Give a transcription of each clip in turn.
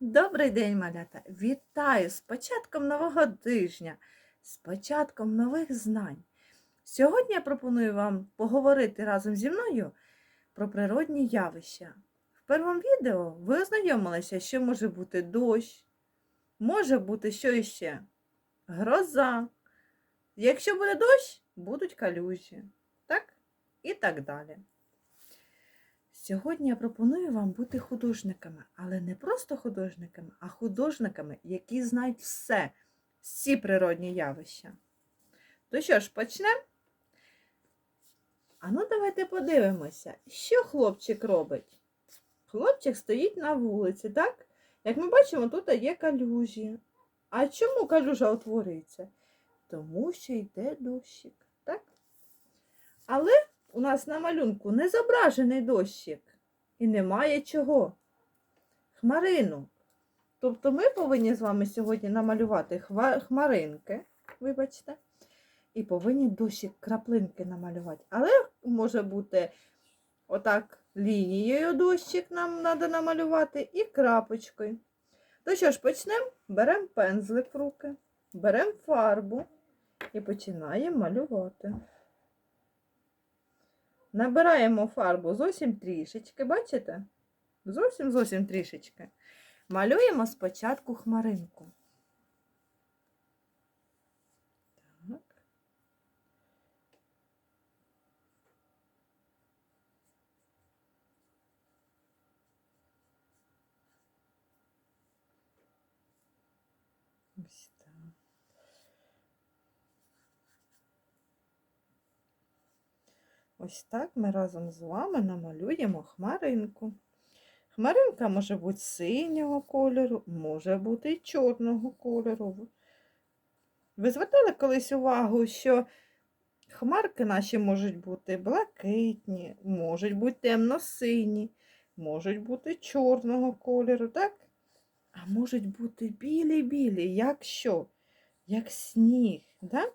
Добрий день, малята! Вітаю з початком нового тижня, з початком нових знань. Сьогодні я пропоную вам поговорити разом зі мною про природні явища. В першому відео ви ознайомилися, що може бути дощ, може бути що іще гроза. Якщо буде дощ, будуть калюжі. Так? І так далі. Сьогодні я пропоную вам бути художниками, але не просто художниками, а художниками, які знають все, всі природні явища. То що ж, почнемо? А ну давайте подивимося, що хлопчик робить. Хлопчик стоїть на вулиці, так? Як ми бачимо, тут є калюжі. А чому калюжа утворюється? Тому що йде дощик, так? Але у нас на малюнку не зображений дощик. І немає чого. Хмарину. Тобто ми повинні з вами сьогодні намалювати хмаринки, вибачте, і повинні дощик краплинки намалювати. Але може бути отак лінією дощик нам треба намалювати і крапочкою. То що ж, почнемо? Беремо пензлик в руки, беремо фарбу і починаємо малювати. Набираємо фарбу зовсім трішечки, бачите? Зовсім зовсім трішечки. Малюємо спочатку хмаринку. Так. Ось так. Ось так ми разом з вами намалюємо хмаринку. Хмаринка може бути синього кольору, може бути і чорного кольору. Ви звертали колись увагу, що хмарки наші можуть бути блакитні, можуть бути темно-сині, можуть бути чорного кольору, так? А можуть бути білі-білі, як що? Як сніг, так?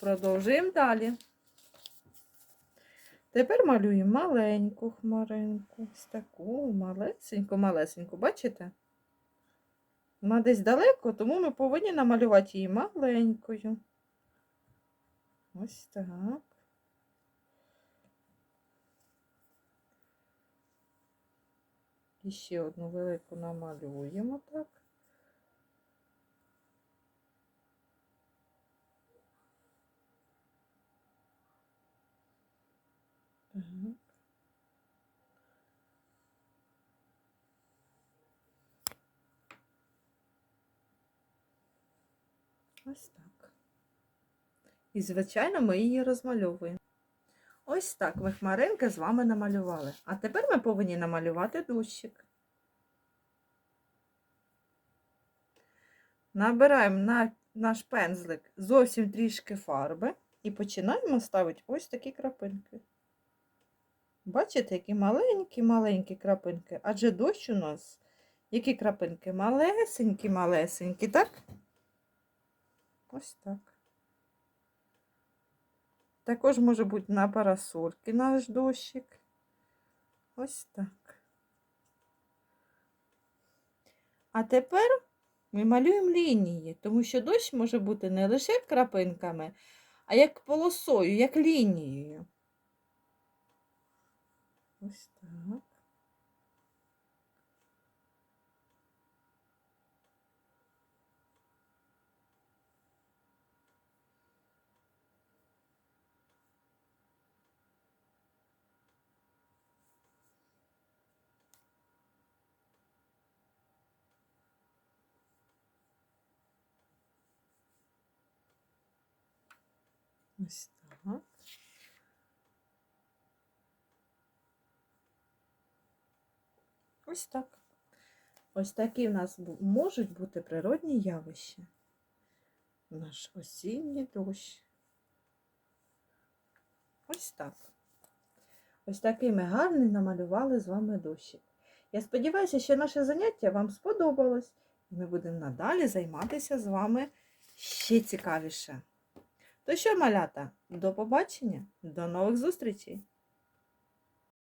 Продовжуємо далі. Тепер малюємо маленьку хмаринку. Ось таку малесеньку, малесеньку. Бачите? Вона десь далеко, тому ми повинні намалювати її маленькою. Ось так. І ще одну велику намалюємо так. Ось так. І, звичайно, ми її розмальовуємо. Ось так ми хмаринки з вами намалювали. А тепер ми повинні намалювати дощик. Набираємо на наш пензлик зовсім трішки фарби і починаємо ставити ось такі крапинки. Бачите, які маленькі-маленькі крапинки. Адже дощ у нас, які крапинки? Малесенькі-малесенькі, так? Ось так. Також може бути на парасольки наш дощик. Ось так. А тепер ми малюємо лінії, тому що дощ може бути не лише крапинками, а як полосою, як лінією. Ось так. Ось так. Ось так. Ось такі в нас можуть бути природні явища. Наш осінній дощ. Ось так. Ось такий ми гарний намалювали з вами дощик. Я сподіваюся, що наше заняття вам сподобалось, і ми будемо надалі займатися з вами ще цікавіше. То що, малята, до побачення, до нових зустрічей!